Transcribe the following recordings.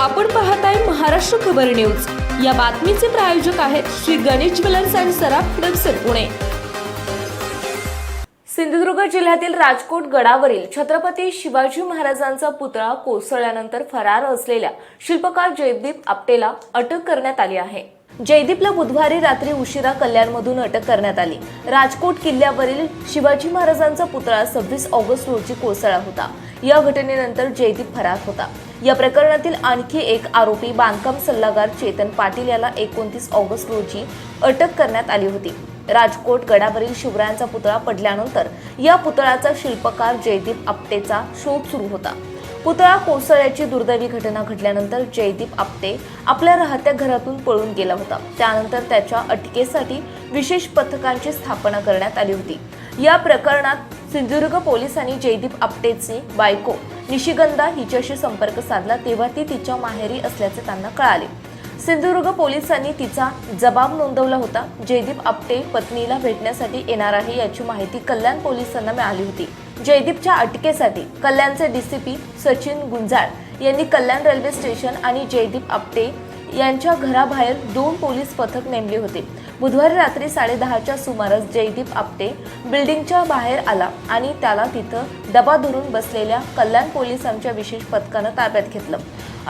आपण पाहताय महाराष्ट्र खबर न्यूज. या बातमीचे प्रायोजक आहेत श्री गणेश ज्वेलर्स अँड सराफ हडपसर पुणे. सिंधुदुर्ग जिल्ह्यातील राजकोट गडावरील छत्रपती शिवाजी महाराजांचा पुतळा कोसळल्यानंतर फरार असलेल्या शिल्पकार जयदीप आपटेला अटक करण्यात आली आहे. जयदीपला बुधवारी रात्री उशिरा कल्याणमधून अटक करण्यात आली. राजकोट किल्ल्यावरील शिवाजी महाराजांचा पुतळा सव्वीस ऑगस्ट रोजी कोसळा होता. या घटनेनंतर जयदीप फरार होता. या प्रकरणातील आणखी एक आरोपी बांधकाम सल्लागार चेतन पाटील याला एकोणतीस ऑगस्ट रोजी अटक करण्यात आली होती. राजकोट गडावरील शिवरायांचा पुतळा पडल्यानंतर या पुतळ्याचा शिल्पकार जयदीप आपटेचा शोध सुरू होता. पुतळा कोसळल्याची दुर्दैवी घटना घडल्यानंतर जयदीप आपटे आपल्या राहत्या घरातून पळून गेला होता. त्यानंतर त्याच्या अटकेसाठी विशेष पथकांची स्थापना करण्यात आली होती. या प्रकरणात सिंधुदुर्ग पोलिसांनी जयदीप आपटेची बायको निशिगंधा हिच्याशी संपर्क साधला तेव्हा ती तिच्या माहेरी असल्याचे त्यांना कळाले. सिंधुदुर्ग पोलिसांनी तिचा जबाब नोंदवला होता. जयदीप आपटे पत्नीला भेटण्यासाठी येणार आहे याची माहिती कल्याण पोलिसांना मिळाली होती. जयदीपच्या अटकेसाठी कल्याणचे डीसीपी सचिन गुंजाळ यांनी कल्याण रेल्वे स्टेशन आणि जयदीप आपटे यांच्या घराबाहेर दोन पोलीस पथक नेमले होते. बुधवारी रात्री साडेदहाच्या सुमारास जयदीप आपटे बिल्डिंगच्या बाहेर आला आणि त्याला तिथं दबा धरून बसलेल्या कल्याण पोलिसांच्या विशेष पथकानं ताब्यात घेतलं.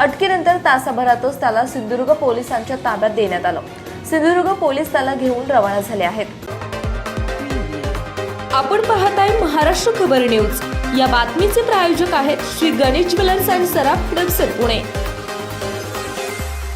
अटकेनंतर तासाभरातच त्याला सिंधुदुर्ग पोलिसांच्या ताब्यात देण्यात आलं. सिंधुदुर्ग पोलीस त्याला घेऊन रवाना झाले आहेत. आपण पाहत आहे महाराष्ट्र खबर न्यूज. या बातमीचे प्रायोजक आहेत श्री गणेश ज्वेलर्स अँड सराफ हडपसर पुणे.